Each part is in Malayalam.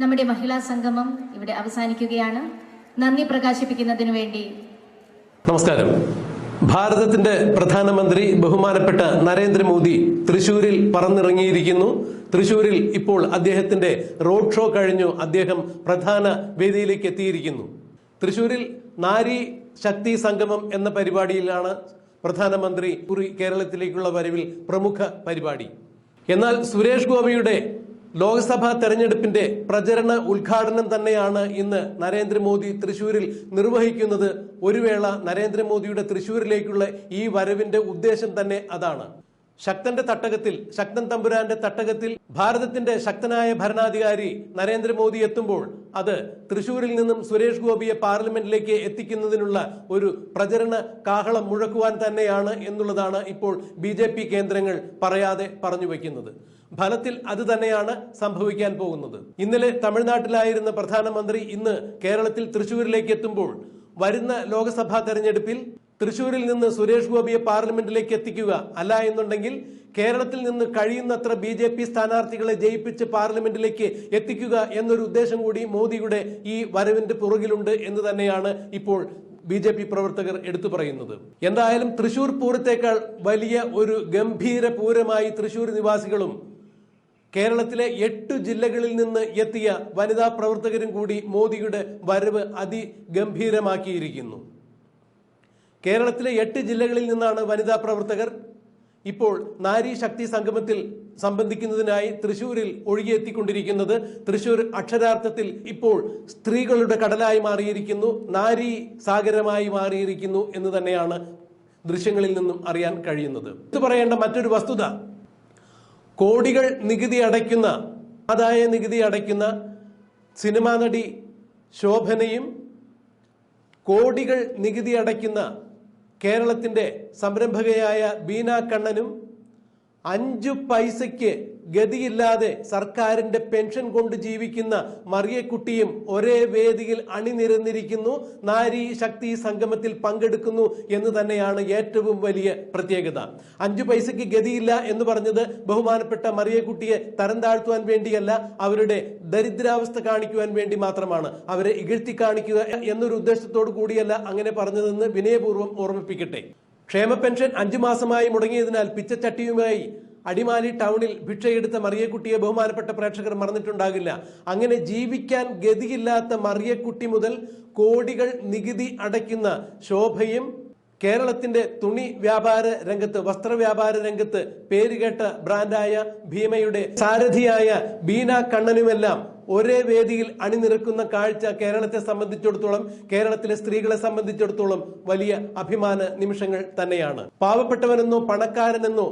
നമ്മുടെ മഹിളാ സംഗമം ഇവിടെ അവസാനിക്കുകയാണ്. നന്ദി പ്രകാശിപ്പിക്കുന്നതിനു വേണ്ടി. നമസ്കാരം. ഭാരതത്തിന്റെ പ്രധാനമന്ത്രി ബഹുമാനപ്പെട്ട നരേന്ദ്രമോദി തൃശൂരിൽ പറന്നിറങ്ങിയിരിക്കുന്നു. തൃശൂരിൽ ഇപ്പോൾ അദ്ദേഹത്തിന്റെ റോഡ് ഷോ കഴിഞ്ഞു. അദ്ദേഹം പ്രധാന വേദിയിലേക്ക് എത്തിയിരിക്കുന്നു. തൃശൂരിൽ നാരി ശക്തി സംഗമം എന്ന പരിപാടിയിലാണ് പ്രധാനമന്ത്രി കുറി കേരളത്തിലേക്കുള്ള വരവിൽ പ്രമുഖ പരിപാടി. എന്നാൽ സുരേഷ് ഗോപിയുടെ ലോക്സഭാ തെരഞ്ഞെടുപ്പിന്റെ പ്രചരണ ഉദ്ഘാടനം തന്നെയാണ് ഇന്ന് നരേന്ദ്രമോദി തൃശൂരിൽ നിർവഹിക്കുന്നത്. ഒരു വേള നരേന്ദ്രമോദിയുടെ തൃശൂരിലേക്കുള്ള ഈ വരവിന്റെ ഉദ്ദേശം തന്നെ അതാണ്. ശക്തന്റെ തട്ടകത്തിൽ ശക്തൻ തമ്പുരാന്റെ തട്ടകത്തിൽ ഭാരതത്തിന്റെ ശക്തനായ ഭരണാധികാരി നരേന്ദ്രമോദി എത്തുമ്പോൾ അത് തൃശൂരിൽ നിന്നും സുരേഷ് ഗോപിയെ പാർലമെന്റിലേക്ക് എത്തിക്കുന്നതിനുള്ള ഒരു പ്രചരണ കാഹളം മുഴക്കുവാൻ തന്നെയാണ് എന്നുള്ളതാണ് ഇപ്പോൾ ബി കേന്ദ്രങ്ങൾ പറയാതെ പറഞ്ഞു വയ്ക്കുന്നത്. ഫലത്തിൽ അത് തന്നെയാണ് സംഭവിക്കാൻ പോകുന്നത്. ഇന്നലെ തമിഴ്നാട്ടിലായിരുന്ന പ്രധാനമന്ത്രി ഇന്ന് കേരളത്തിൽ തൃശൂരിലേക്ക് എത്തുമ്പോൾ വരുന്ന ലോക്സഭാ തെരഞ്ഞെടുപ്പിൽ തൃശൂരിൽ നിന്ന് സുരേഷ് ഗോപിയെ പാർലമെന്റിലേക്ക് എത്തിക്കുക അല്ല എന്നുണ്ടെങ്കിൽ കേരളത്തിൽ നിന്ന് കഴിയുന്നത്ര ബി ജെ പി സ്ഥാനാർത്ഥികളെ ജയിപ്പിച്ച് പാർലമെന്റിലേക്ക് എത്തിക്കുക എന്നൊരു ഉദ്ദേശം കൂടി മോദിയുടെ ഈ വരവിന്റെ പുറകിലുണ്ട് എന്ന് തന്നെയാണ് ഇപ്പോൾ ബി ജെ പി പ്രവർത്തകർ എടുത്തു പറയുന്നത്. എന്തായാലും തൃശൂർ പൂരത്തേക്കാൾ വലിയ ഒരു ഗംഭീര പൂരമായി തൃശൂർ നിവാസികളും കേരളത്തിലെ എട്ട് ജില്ലകളിൽ നിന്ന് എത്തിയ വനിതാ പ്രവർത്തകരും കൂടി മോദിയുടെ വരവ് അതിഗംഭീരമാക്കിയിരിക്കുന്നു. കേരളത്തിലെ എട്ട് ജില്ലകളിൽ നിന്നാണ് വനിതാ പ്രവർത്തകർ ഇപ്പോൾ നാരി ശക്തി സംഗമത്തിൽ സംബന്ധിക്കുന്നതിനായി തൃശൂരിൽ ഒഴുകിയെത്തിക്കൊണ്ടിരിക്കുന്നത്. തൃശൂർ അക്ഷരാർത്ഥത്തിൽ ഇപ്പോൾ സ്ത്രീകളുടെ കടലായി മാറിയിരിക്കുന്നു. നാരി സാഗരമായി മാറിയിരിക്കുന്നു എന്ന് തന്നെയാണ് ദൃശ്യങ്ങളിൽ നിന്നും അറിയാൻ കഴിയുന്നത്. ഇത് പറയേണ്ട മറ്റൊരു വസ്തുത കോടികൾ നികുതി അടയ്ക്കുന്ന ആദായ നികുതി അടയ്ക്കുന്ന സിനിമാ നടി ശോഭനയും കോടികൾ നികുതി അടയ്ക്കുന്ന കേരളത്തിന്റെ സംരംഭകയായ ബീന കണ്ണനും അഞ്ചു പൈസയ്ക്ക് ഗതിയില്ലാതെ സർക്കാരിന്റെ പെൻഷൻ കൊണ്ട് ജീവിക്കുന്ന മറിയക്കുട്ടിയും ഒരേ വേദിയിൽ അണിനിരന്നിരിക്കുന്നു. നാരി ശക്തി സംഗമത്തിൽ പങ്കെടുക്കുന്നു എന്ന് തന്നെയാണ് ഏറ്റവും വലിയ പ്രത്യേകത. അഞ്ചു പൈസയ്ക്ക് ഗതിയില്ല എന്ന് പറഞ്ഞത് ബഹുമാനപ്പെട്ട മറിയക്കുട്ടിയെ തരം താഴ്ത്തുവാൻ വേണ്ടിയല്ല അവരുടെ ദരിദ്രാവസ്ഥ കാണിക്കുവാൻ വേണ്ടി മാത്രമാണ്. അവരെ ഇകഴ്ത്തി കാണിക്കുക എന്നൊരു ഉദ്ദേശത്തോടു കൂടിയല്ല അങ്ങനെ പറഞ്ഞതെന്ന് വിനയപൂർവം ഓർമ്മിപ്പിക്കട്ടെ. ക്ഷേമ പെൻഷൻ അഞ്ചു മാസമായി മുടങ്ങിയതിനാൽ പിച്ചച്ചട്ടിയുമായി അടിമാലി ടൗണിൽ ഭിക്ഷയെടുത്ത മറിയക്കുട്ടിയെ ബഹുമാനപ്പെട്ട പ്രേക്ഷകർ മറന്നിട്ടുണ്ടാകില്ല. അങ്ങനെ ജീവിക്കാൻ ഗതിയില്ലാത്ത മറിയക്കുട്ടി മുതൽ കോടികൾ നികുതി അടയ്ക്കുന്ന ശോഭയും കേരളത്തിന്റെ തുണി വ്യാപാര രംഗത്ത് വസ്ത്ര വ്യാപാര രംഗത്ത് പേരുകേട്ട ബ്രാൻഡായ ഭീമയുടെ സാരഥിയായ ബീന കണ്ണനുമെല്ലാം ഒരേ വേദിയിൽ അണിനിരക്കുന്ന കാഴ്ച കേരളത്തെ സംബന്ധിച്ചിടത്തോളം കേരളത്തിലെ സ്ത്രീകളെ സംബന്ധിച്ചിടത്തോളം വലിയ അഭിമാന നിമിഷങ്ങൾ തന്നെയാണ്. പാവപ്പെട്ടവനെന്നോ പണക്കാരനെന്നോ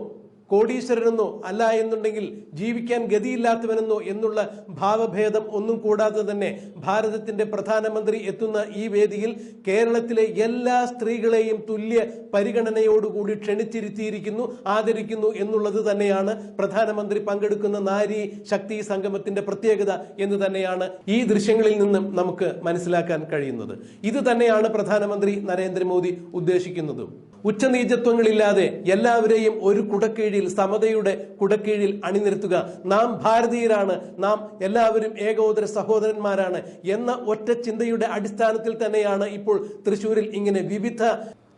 കോടീശ്വരനെന്നോ അല്ല എന്നുണ്ടെങ്കിൽ ജീവിക്കാൻ ഗതിയില്ലാത്തവനെന്നോ എന്നുള്ള ഭാവഭേദം ഒന്നും കൂടാതെ തന്നെ ഭാരതത്തിന്റെ പ്രധാനമന്ത്രി എത്തുന്ന ഈ വേദിയിൽ കേരളത്തിലെ എല്ലാ സ്ത്രീകളെയും തുല്യ പരിഗണനയോടുകൂടി ക്ഷണിച്ചിരുത്തിയിരിക്കുന്നു ആദരിക്കുന്നു എന്നുള്ളത് തന്നെയാണ് പ്രധാനമന്ത്രി പങ്കെടുക്കുന്ന നാരി ശക്തി സംഗമത്തിന്റെ പ്രത്യേകത എന്ന് തന്നെയാണ് ഈ ദൃശ്യങ്ങളിൽ നിന്നും നമുക്ക് മനസ്സിലാക്കാൻ കഴിയുന്നത്. ഇത് തന്നെയാണ് പ്രധാനമന്ത്രി നരേന്ദ്രമോദി ഉദ്ദേശിക്കുന്നതും. ഉച്ചനീചത്വങ്ങളില്ലാതെ എല്ലാവരെയും ഒരു കുടക്കീഴിൽ സമതയുടെ കുടക്കീഴിൽ അണിനിരത്തുക. നാം ഭാരതീയരാണ്. നാം എല്ലാവരും ഏകോദര സഹോദരന്മാരാണ് എന്ന ഒറ്റ ചിന്തയുടെ അടിസ്ഥാനത്തിൽ തന്നെയാണ് ഇപ്പോൾ തൃശൂരിൽ ഇങ്ങനെ വിവിധ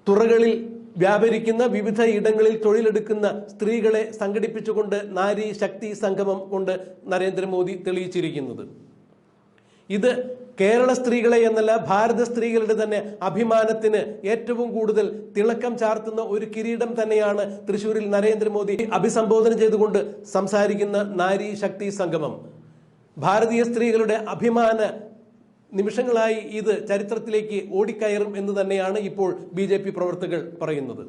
തുറകളിൽ വ്യാപരിക്കുന്ന വിവിധ ഇടങ്ങളിൽ തൊഴിലെടുക്കുന്ന സ്ത്രീകളെ സംഘടിപ്പിച്ചുകൊണ്ട് നാരി ശക്തി സംഗമം കൊണ്ട് നരേന്ദ്രമോദി തെളിയിച്ചിരിക്കുന്നത്. ഇത് കേരള സ്ത്രീകളെ എന്നല്ല ഭാരത സ്ത്രീകളുടെ തന്നെ അഭിമാനത്തിന് ഏറ്റവും കൂടുതൽ തിളക്കം ചാർത്തുന്ന ഒരു കിരീടം തന്നെയാണ് തൃശൂരിൽ നരേന്ദ്രമോദി അഭിസംബോധന ചെയ്തുകൊണ്ട് സംസാരിക്കുന്ന നാരി ശക്തി സംഗമം. ഭാരതീയ സ്ത്രീകളുടെ അഭിമാന നിമിഷങ്ങളായി ഇത് ചരിത്രത്തിലേക്ക് ഓടിക്കയറും എന്ന് തന്നെയാണ് ഇപ്പോൾ ബി പ്രവർത്തകർ പറയുന്നത്.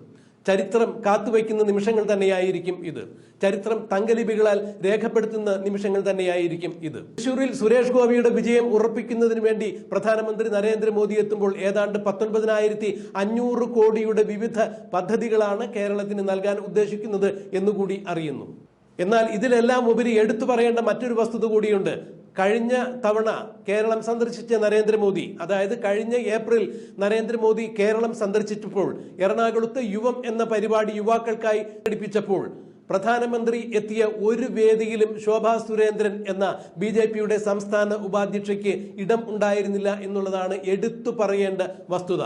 ചരിത്രം കാത്തുവയ്ക്കുന്ന നിമിഷങ്ങൾ തന്നെയായിരിക്കും ഇത്. ചരിത്രം തങ്കലിപികളാൽ രേഖപ്പെടുത്തുന്ന നിമിഷങ്ങൾ തന്നെയായിരിക്കും ഇത്. തൃശൂരിൽ സുരേഷ് ഗോപിയുടെ വിജയം ഉറപ്പിക്കുന്നതിന് വേണ്ടി പ്രധാനമന്ത്രി നരേന്ദ്രമോദി എത്തുമ്പോൾ ഏതാണ്ട് പത്തൊൻപതിനായിരത്തി അഞ്ഞൂറ് കോടിയുടെ വിവിധ പദ്ധതികളാണ് കേരളത്തിന് നൽകാൻ ഉദ്ദേശിക്കുന്നത് എന്നുകൂടി അറിയുന്നു. എന്നാൽ ഇതിലെല്ലാം ഉപരി എടുത്തു പറയേണ്ട മറ്റൊരു വസ്തുത കൂടിയുണ്ട്. കഴിഞ്ഞ തവണ കേരളം സന്ദർശിച്ച നരേന്ദ്രമോദി അതായത് കഴിഞ്ഞ ഏപ്രിൽ നരേന്ദ്രമോദി കേരളം സന്ദർശിച്ചപ്പോൾ എറണാകുളത്ത് യുവം എന്ന പരിപാടി യുവാക്കൾക്കായി പഠിപ്പിച്ചപ്പോൾ പ്രധാനമന്ത്രി എത്തിയ ഒരു വേദിയിലും ശോഭാ സുരേന്ദ്രൻ എന്ന ബി ജെ പിയുടെ സംസ്ഥാന ഉപാധ്യക്ഷയ്ക്ക് ഇടം ഉണ്ടായിരുന്നില്ല എന്നുള്ളതാണ് എടുത്തു പറയേണ്ട വസ്തുത.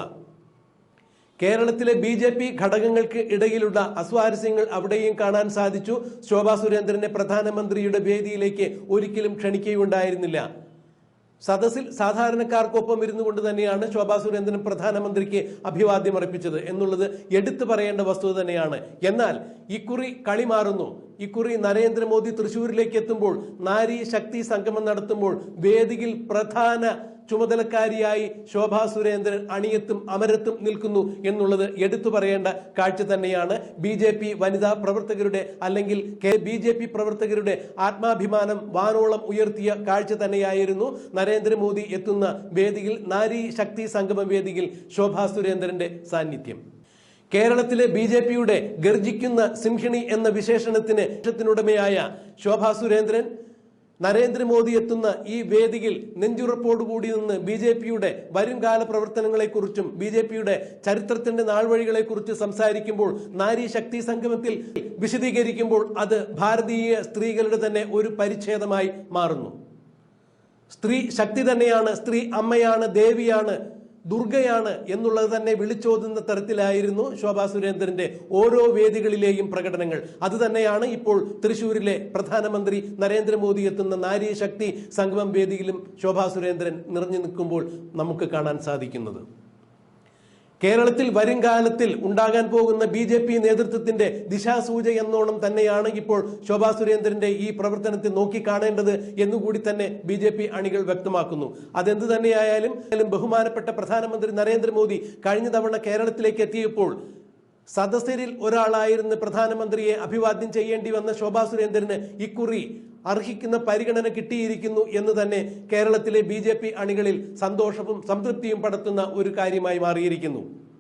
കേരളത്തിലെ ബി ജെ പി ഘടകങ്ങൾക്ക് ഇടയിലുള്ള അസ്വാരസ്യങ്ങൾ അവിടെയും കാണാൻ സാധിച്ചു. ശോഭാ സുരേന്ദ്രനെ പ്രധാനമന്ത്രിയുടെ വേദിയിലേക്ക് ഒരിക്കലും ക്ഷണിക്കുകയുണ്ടായിരുന്നില്ല. സദസ്സിൽ സാധാരണക്കാർക്കൊപ്പം ഇരുന്നു കൊണ്ട് തന്നെയാണ് ശോഭാ സുരേന്ദ്രൻ പ്രധാനമന്ത്രിക്ക് അഭിവാദ്യം അർപ്പിച്ചത് എന്നുള്ളത് എടുത്തു പറയേണ്ട വസ്തുത തന്നെയാണ്. എന്നാൽ ഇക്കുറി കളി മാറുന്നു. ഇക്കുറി നരേന്ദ്രമോദി തൃശൂരിലേക്ക് എത്തുമ്പോൾ നാരി ശക്തി സംഗമം നടത്തുമ്പോൾ വേദിയിൽ പ്രധാന ചുമതലക്കാരിയായി ശോഭാ സുരേന്ദ്രൻ അണിയത്തും അമരത്തും നിൽക്കുന്നു എന്നുള്ളത് എടുത്തു പറയേണ്ട കാഴ്ച തന്നെയാണ് ബി ജെ പി വനിതാ പ്രവർത്തകരുടെ അല്ലെങ്കിൽ ബി ജെ പി പ്രവർത്തകരുടെ ആത്മാഭിമാനം വാനോളം ഉയർത്തിയ കാഴ്ച തന്നെയായിരുന്നു നരേന്ദ്രമോദി എത്തുന്ന വേദിയിൽ നാരി ശക്തി സംഗമ വേദിയിൽ ശോഭാ സുരേന്ദ്രന്റെ സാന്നിധ്യം. കേരളത്തിലെ ബി ജെ പിയുടെ ഗർജിക്കുന്ന സിംഹിണി എന്ന വിശേഷണത്തിന് ഉടമയായ ശോഭാ സുരേന്ദ്രൻ നരേന്ദ്രമോദി എത്തുന്ന ഈ വേദിയിൽ നെഞ്ചുറപ്പോടുകൂടി നിന്ന് ബി ജെ പിയുടെ വരുംകാല പ്രവർത്തനങ്ങളെക്കുറിച്ചും ബി ജെ പിയുടെ ചരിത്രത്തിന്റെ നാൾവഴികളെക്കുറിച്ച് സംസാരിക്കുമ്പോൾ നാരി ശക്തി സംഗമത്തിൽ വിശദീകരിക്കുമ്പോൾ അത് ഭാരതീയ സ്ത്രീകളുടെ തന്നെ ഒരു പരിച്ഛേദമായി മാറുന്നു. സ്ത്രീ ശക്തി തന്നെയാണ് സ്ത്രീ അമ്മയാണ് ദേവിയാണ് ദുർഗയാണ് എന്നുള്ളത് തന്നെ വിളിച്ചോതുന്ന തരത്തിലായിരുന്നു ശോഭാ സുരേന്ദ്രന്റെ ഓരോ വേദികളിലെയും പ്രകടനങ്ങൾ. അത് തന്നെയാണ് ഇപ്പോൾ തൃശൂരിലെ പ്രധാനമന്ത്രി നരേന്ദ്രമോദി എത്തുന്ന നാരീശക്തി സംഗമം വേദിയിലും ശോഭാ സുരേന്ദ്രൻ നിറഞ്ഞു നിൽക്കുമ്പോൾ നമുക്ക് കാണാൻ സാധിക്കുന്നത്. കേരളത്തിൽ വരും കാലത്തിൽ ഉണ്ടാകാൻ പോകുന്ന ബി ജെ പി നേതൃത്വത്തിന്റെ ദിശാസൂച എന്നോണം തന്നെയാണ് ഇപ്പോൾ ശോഭാ സുരേന്ദ്രന്റെ ഈ പ്രവർത്തനത്തെ നോക്കിക്കാണേണ്ടത് എന്നുകൂടി തന്നെ ബി ജെ പി അണികൾ വ്യക്തമാക്കുന്നു. അതെന്ത് തന്നെയായാലും ബഹുമാനപ്പെട്ട പ്രധാനമന്ത്രി നരേന്ദ്രമോദി കഴിഞ്ഞ തവണ കേരളത്തിലേക്ക് എത്തിയപ്പോൾ സദസ്യരിൽ ഒരാളായിരുന്ന പ്രധാനമന്ത്രിയെ അഭിവാദ്യം ചെയ്യേണ്ടി വന്ന ശോഭാ സുരേന്ദ്രന് ഇക്കുറി അർഹിക്കുന്ന പരിഗണന കിട്ടിയിരിക്കുന്നു എന്ന് തന്നെ കേരളത്തിലെ ബി അണികളിൽ സന്തോഷവും സംതൃപ്തിയും പടത്തുന്ന ഒരു കാര്യമായി മാറിയിരിക്കുന്നു.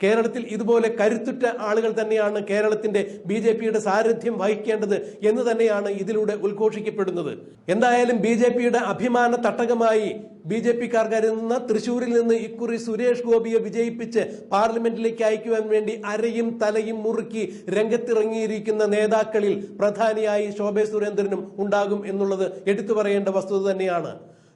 കേരളത്തിൽ ഇതുപോലെ കരുത്തുറ്റ ആളുകൾ തന്നെയാണ് കേരളത്തിന്റെ ബി ജെ പിയുടെ സാരഥ്യം വഹിക്കേണ്ടത് എന്ന് തന്നെയാണ് ഇതിലൂടെ ഉദ്ഘോഷിക്കപ്പെടുന്നത്. എന്തായാലും ബി ജെ പിയുടെ അഭിമാന തട്ടകമായി ബി ജെ പിക്കാർ കരുതുന്ന തൃശൂരിൽ നിന്ന് ഇക്കുറി സുരേഷ് ഗോപിയെ വിജയിപ്പിച്ച് പാർലമെന്റിലേക്ക് അയക്കുവാൻ വേണ്ടി അരയും തലയും മുറുക്കി രംഗത്തിറങ്ങിയിരിക്കുന്ന നേതാക്കളിൽ പ്രധാനിയായി ശോഭേ സുരേന്ദ്രനും ഉണ്ടാകും എന്നുള്ളത് എടുത്തു പറയേണ്ട വസ്തുത തന്നെയാണ്.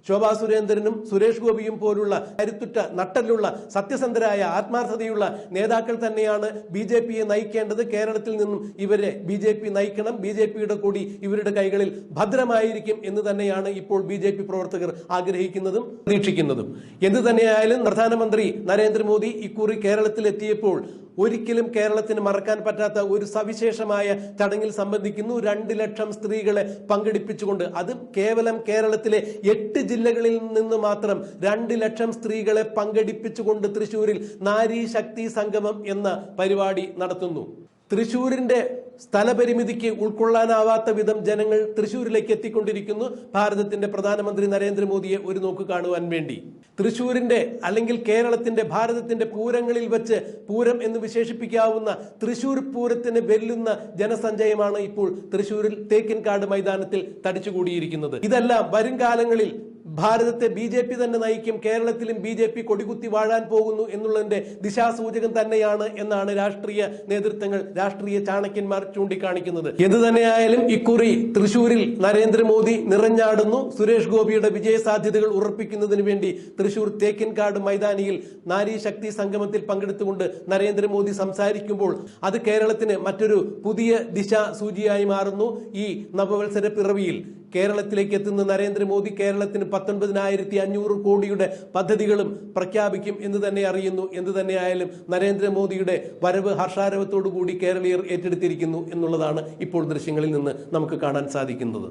ശോഭാ സുരേന്ദ്രനും സുരേഷ് ഗോപിയും പോലുള്ള കരുത്തുറ്റ നട്ടലുള്ള സത്യസന്ധരായ ആത്മാർത്ഥതയുള്ള നേതാക്കൾ തന്നെയാണ് ബി ജെ പിയെ നയിക്കേണ്ടത്. കേരളത്തിൽ നിന്നും ഇവരെ ബി ജെ പി നയിക്കണം. ബി ജെ പിയുടെ കൂടി ഇവരുടെ കൈകളിൽ ഭദ്രമായിരിക്കും എന്ന് തന്നെയാണ് ഇപ്പോൾ ബി ജെ പി പ്രവർത്തകർ ആഗ്രഹിക്കുന്നതും പ്രതീക്ഷിക്കുന്നതും. എന്ത് തന്നെയായാലും പ്രധാനമന്ത്രി നരേന്ദ്രമോദി ഇക്കുറി കേരളത്തിൽ എത്തിയപ്പോൾ ഒരിക്കലും കേരളത്തിന് മറക്കാൻ പറ്റാത്ത ഒരു സവിശേഷമായ ചടങ്ങിൽ സംബന്ധിക്കുന്നു. രണ്ട് ലക്ഷം സ്ത്രീകളെ പങ്കെടുപ്പിച്ചുകൊണ്ട് അത് കേവലം കേരളത്തിലെ എട്ട് ജില്ലകളിൽ നിന്ന് മാത്രം രണ്ട് ലക്ഷം സ്ത്രീകളെ പങ്കെടുപ്പിച്ചുകൊണ്ട് തൃശൂരിൽ നാരി ശക്തി സംഗമം എന്ന പരിപാടി നടത്തുന്നു. തൃശൂരിന്റെ സ്ഥലപരിമിതിക്ക് ഉൾക്കൊള്ളാനാവാത്ത വിധം ജനങ്ങൾ തൃശൂരിലേക്ക് എത്തിക്കൊണ്ടിരിക്കുന്നു. ഭാരതത്തിന്റെ പ്രധാനമന്ത്രി നരേന്ദ്രമോദിയെ ഒരു നോക്ക് കാണുവാൻ വേണ്ടി. തൃശൂരിന്റെ അല്ലെങ്കിൽ കേരളത്തിന്റെ ഭാരതത്തിന്റെ പൂരങ്ങളിൽ വെച്ച് പൂരം എന്ന് വിശേഷിപ്പിക്കാവുന്ന തൃശൂർ പൂരത്തിന് വെല്ലുന്ന ജനസഞ്ചയമാണ് ഇപ്പോൾ തൃശൂരിൽ തേക്കിൻകാട് മൈതാനത്തിൽ തടിച്ചുകൂടിയിരിക്കുന്നത്. ഇതെല്ലാം വരും കാലങ്ങളിൽ ഭാരതത്തെ ബി ജെ പി തന്നെ നയിക്കും കേരളത്തിലും ബി ജെ പി കൊടികുത്തി വാഴാൻ പോകുന്നു എന്നുള്ളതിന്റെ ദിശാസൂചകം തന്നെയാണ് എന്നാണ് രാഷ്ട്രീയ നേതൃത്വങ്ങൾ രാഷ്ട്രീയ ചാണക്യന്മാർ ചൂണ്ടിക്കാണിക്കുന്നത്. എന്ത് തന്നെയായാലും ഇക്കുറി തൃശൂരിൽ നരേന്ദ്രമോദി നിറഞ്ഞാടുന്നു. സുരേഷ് ഗോപിയുടെ വിജയ സാധ്യതകൾ ഉറപ്പിക്കുന്നതിന് വേണ്ടി തൃശൂർ തേക്കിൻകാട് മൈതാനിയിൽ നാരി ശക്തി സംഗമത്തിൽ പങ്കെടുത്തുകൊണ്ട് നരേന്ദ്രമോദി സംസാരിക്കുമ്പോൾ അത് കേരളത്തിന് മറ്റൊരു പുതിയ ദിശ സൂചിയായി മാറുന്നു. ഈ നവവത്സര പിറവിയിൽ കേരളത്തിലേക്ക് എത്തുന്ന നരേന്ദ്രമോദി കേരളത്തിന് പത്തൊൻപതിനായിരത്തി അഞ്ഞൂറ് കോടിയുടെ പദ്ധതികളും പ്രഖ്യാപിക്കും എന്ന് തന്നെ അറിയുന്നു. എന്ത് തന്നെയായാലും നരേന്ദ്രമോദിയുടെ വരവ് ഹർഷാരവത്തോടു കൂടി കേരളീയർ ഏറ്റെടുത്തിരിക്കുന്നു എന്നുള്ളതാണ് ഇപ്പോൾ ദൃശ്യങ്ങളിൽ നിന്ന് നമുക്ക് കാണാൻ സാധിക്കുന്നത്.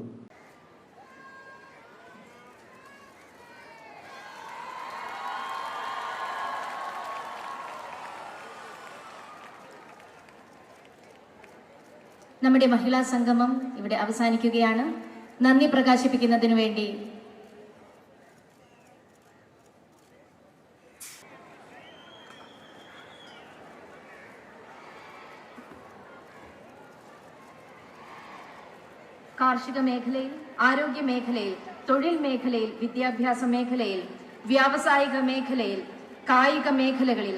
നമ്മുടെ മഹിളാ സംഗമം ഇവിടെ അവസാനിക്കുകയാണ്. നന്ദി പ്രകാശിപ്പിക്കുന്നതിനു വേണ്ടി. കാർഷിക മേഖലയിൽ ആരോഗ്യ മേഖലയിൽ തൊഴിൽ മേഖലയിൽ വിദ്യാഭ്യാസ മേഖലയിൽ വ്യാവസായിക മേഖലയിൽ കായിക മേഖലകളിൽ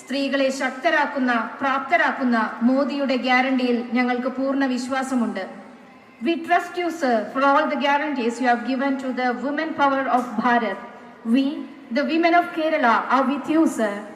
സ്ത്രീകളെ ശക്തരാക്കുന്ന പ്രാപ്തരാക്കുന്ന മോദിയുടെ ഗ്യാരണ്ടിയിൽ ഞങ്ങൾക്ക് പൂർണ വിശ്വാസമുണ്ട്. We trust you, sir, for all the guarantees you have given to the women power of Bharat. We, the women of Kerala, are with you, sir.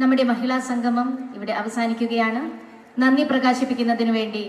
നമ്മുടെ മഹിളാ സംഗമം ഇവിടെ അവസാനിക്കുകയാണ്. നന്ദി പ്രകാശിപ്പിക്കുന്നതിന് വേണ്ടി